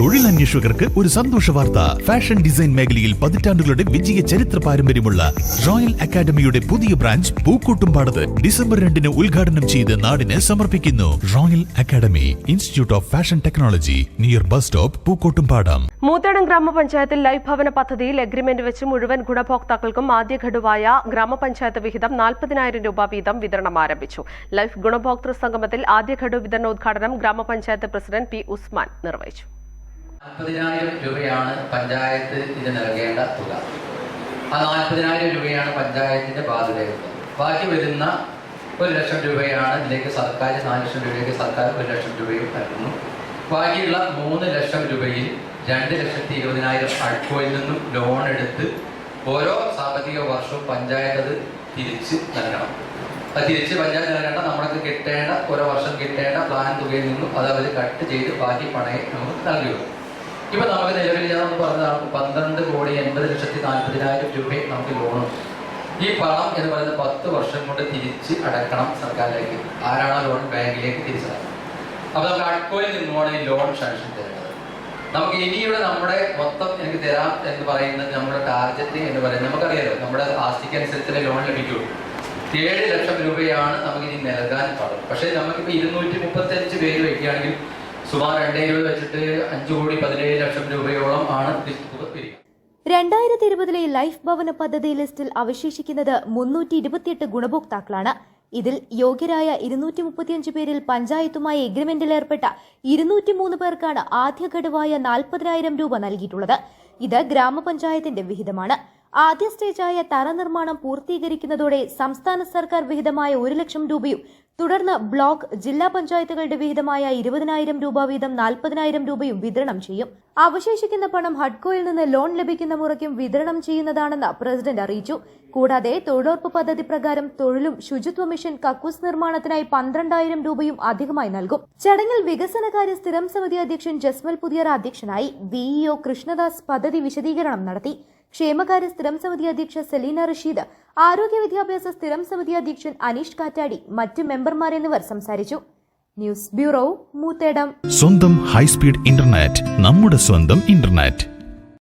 തൊഴിലന്വേഷകർക്ക് ഒരു സന്തോഷ വാർത്ത. ഫാഷൻ ഡിസൈൻ മേഖലയിൽ പതിറ്റാണ്ടുകളുടെ വിജയ ചരിത്ര പാരമ്പര്യമുള്ള റോയൽ അക്കാദമിയുടെ പുതിയ ബ്രാഞ്ച് പൂക്കോട്ടുംപാടത്ത് ഡിസംബർ രണ്ടിന് ഉദ്ഘാടനം ചെയ്ത് നാടിന് സമർപ്പിക്കുന്നു. Royal academy institute of fashion technology near bus stop Pookkottumpadam. Moothedam ഗ്രാമപഞ്ചായത്തിൽ ലൈഫ് ഭവന പദ്ധതിയിൽ എഗ്രിമെന്റ് വെച്ച് മുഴുവൻ ഗുണഭോക്താക്കൾക്കും ആദ്യ ഘടുവായ ഗ്രാമപഞ്ചായത്ത് വിഹിതം നാൽപ്പതിനായിരം രൂപ വീതം വിതരണം ആരംഭിച്ചു. ലൈഫ് ഗുണഭോക്തൃ സംഗമത്തിൽ ആദ്യ ഘടു വിതരണോദ്ഘാടനം ഗ്രാമപഞ്ചായത്ത് പ്രസിഡന്റ് പി ഉസ്മാൻ നിർവഹിച്ചു. നാൽപ്പതിനായിരം രൂപയാണ് പഞ്ചായത്ത് ഇത് നൽകേണ്ട തുക. ആ നാൽപ്പതിനായിരം രൂപയാണ് പഞ്ചായത്തിന്റെ ബാധ്യത ബാക്കി വരുന്ന ഒരു ലക്ഷം രൂപയാണ് ഇതിലേക്ക് സർക്കാർ നാല് ലക്ഷം രൂപയിലേക്ക് സർക്കാർ ഒരു ലക്ഷം രൂപയും നൽകുന്നു. ബാക്കിയുള്ള മൂന്ന് ലക്ഷം രൂപയിൽ രണ്ട് ലക്ഷത്തി ഇരുപതിനായിരം അഡ്കോയിൽ നിന്നും ലോൺ എടുത്ത് ഓരോ സാമ്പത്തിക വർഷവും പഞ്ചായത്ത് അത് തിരിച്ച് നൽകണം. അത് തിരിച്ച് പഞ്ചായത്ത് നൽകേണ്ട നമ്മൾക്ക് കിട്ടേണ്ട ഓരോ വർഷം കിട്ടേണ്ട പ്ലാൻ തുകയിൽ നിന്നും അത് അവർ കട്ട് ചെയ്ത് ബാക്കി പണയം നമുക്ക് നൽകുകയുള്ളൂ ഇപ്പൊ നമുക്ക് നിലവിൽ ഞാൻ പറഞ്ഞതാണ് പന്ത്രണ്ട് കോടി എൺപത് ലക്ഷത്തി നാൽപ്പതിനായിരം രൂപ നമുക്ക് ലോണും. ഈ പണം എന്ന് പറയുന്നത് പത്ത് വർഷം കൊണ്ട് തിരിച്ച് അടക്കണം സർക്കാരിലേക്ക്. ആരാണ് ലോൺ ബാങ്കിലേക്ക് തിരിച്ചടക്കണം അപ്പൊ നമുക്ക് അഡ്കോയിൽ നിന്നുമാണ് ഈ ലോൺ സാങ്ഷൻ തരുന്നത്. നമുക്ക് ഇനിയുടെ നമ്മുടെ മൊത്തം എനിക്ക് തരാം എന്ന് പറയുന്നത് നമ്മുടെ ടാർഗറ്റ് എന്ന് പറയുന്നത് നമുക്കറിയാലോ നമ്മുടെ ആസ്തിക്ക് അനുസരിച്ചുള്ള ലോൺ ലഭിക്കുള്ളൂ ഏഴ് ലക്ഷം രൂപയാണ് നമുക്ക് ഇനി നൽകാൻ പാടും പക്ഷേ നമുക്കിപ്പോൾ ഇരുന്നൂറ്റി മുപ്പത്തി അഞ്ച് പേര് വയ്ക്കുകയാണെങ്കിൽ സുമാർ രണ്ടേ രൂപ വെച്ചിട്ട് അഞ്ചു കോടി പതിനേഴ് ലക്ഷം രൂപയോളം ആണ് രണ്ടായിരത്തി ഇരുപതിലെ ലൈഫ് ഭവന പദ്ധതി ലിസ്റ്റിൽ അവശേഷിക്കുന്നത് മുന്നൂറ്റി ഇരുപത്തിയെട്ട് ഗുണഭോക്താക്കളാണ്. ഇതിൽ യോഗ്യരായ ഇരുന്നൂറ്റി മുപ്പത്തിയഞ്ച് പേരിൽ പഞ്ചായത്തുമായി എഗ്രിമെന്റിൽ ഏർപ്പെട്ട ഇരുന്നൂറ്റി മൂന്ന് പേർക്കാണ് ആദ്യ ഘടുവായ നാൽപ്പതിനായിരം രൂപ നൽകിയിട്ടുള്ളത്. ഇത് ഗ്രാമപഞ്ചായത്തിന്റെ വിഹിതമാണ്. ആദ്യ സ്റ്റേജായ തറ നിർമ്മാണം പൂർത്തീകരിക്കുന്നതോടെ സംസ്ഥാന സർക്കാർ വിഹിതമായ ഒരു ലക്ഷം രൂപയും തുടർന്ന് ബ്ലോക്ക് ജില്ലാ പഞ്ചായത്തുകളുടെ വിഹിതമായ ഇരുപതിനായിരം രൂപ വീതം നാൽപ്പതിനായിരം രൂപയും വിതരണം ചെയ്യും. അവശേഷിക്കുന്ന പണം ഹഡ്കോയിൽ നിന്ന് ലോൺ ലഭിക്കുന്ന മുറയ്ക്കും വിതരണം ചെയ്യുന്നതാണെന്ന് പ്രസിഡന്റ് അറിയിച്ചു. കൂടാതെ തൊഴിലുറപ്പ് പദ്ധതി പ്രകാരം തൊഴിലും ശുചിത്വ മിഷൻ കക്കൂസ് നിർമ്മാണത്തിനായി പന്ത്രണ്ടായിരം രൂപയും അധികമായി നൽകും. ചടങ്ങിൽ വികസനകാര്യ സ്ഥിരം സമിതി അധ്യക്ഷൻ ജസ്മൽ പുതിയറ അധ്യക്ഷനായി. വിഇഒ കൃഷ്ണദാസ് പദ്ധതി വിശദീകരണം നടത്തി. ക്ഷേമകാര്യ സ്ഥിരം സമിതി അധ്യക്ഷ സെലീന റഷീദ് ആരോഗ്യ വിദ്യാഭ്യാസ സ്ഥിരം സമിതി അധ്യക്ഷൻ അനീഷ് കാറ്റാടി മറ്റ് മെമ്പർമാർ എന്നിവർ സംസാരിച്ചു. News bureau Moothedam. സ്വന്തം ഹൈസ്പീഡ് ഇന്റർനെറ്റ് നമ്മുടെ സ്വന്തം ഇന്റർനെറ്റ്.